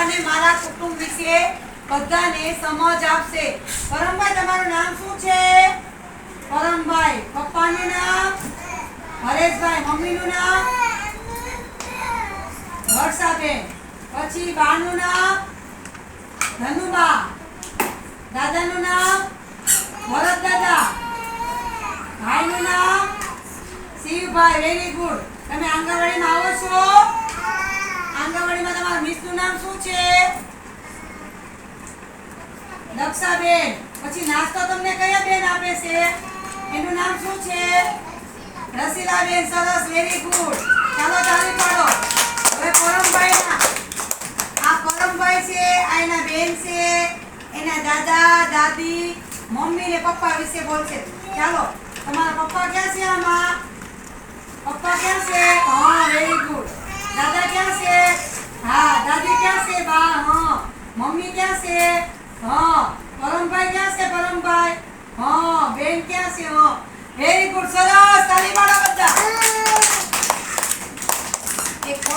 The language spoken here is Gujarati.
અને મારા કુટુંબ વિશે બધાને સમજ આપશે. પરમભાઈ, તમારું નામ શું છે? પરમભાઈ, પપ્પાનું નામ? હરેશભાઈ, મમ્મીનું નામ? વર્ષાબેન પછી બાનું નામ? ધનુબા. દાદાનું નામ? ભરત દાદા ભાઈનું નામ? શિવભાઈ વેરી ગુડ તમે આંગણવાડીમાં આવો છો આંગણવાડીમાં તમારા મિસનું નામ શું છે? દક્ષાબેન. પછી નાસ્તો તમને કયા બેન આપે છે? એનું નામ શું છે? રસીલાબેન, સરસ વેરી ગુડ ચાલો તાળી પાડો. હવે પરમભાઈના. આ પરમભાઈ છે, આ એના બેન છે, એના દાદા, દાદી, મમ્મી ને પપ્પા વિશે બોલશે. ચાલો, તમારા પપ્પા ક્યાં છે આમાં પપ્પા ક્યાં છે હા વેરી ગુડ દાદા ક્યાં છે હા દાદી ક્યાં છે બા હા મમ્મી ક્યાં છે? હા, પરમભાઈ ક્યાં છે પરમભાઈ? હા, બેન ક્યાં છે? હા વેરી ગુડ સરસ.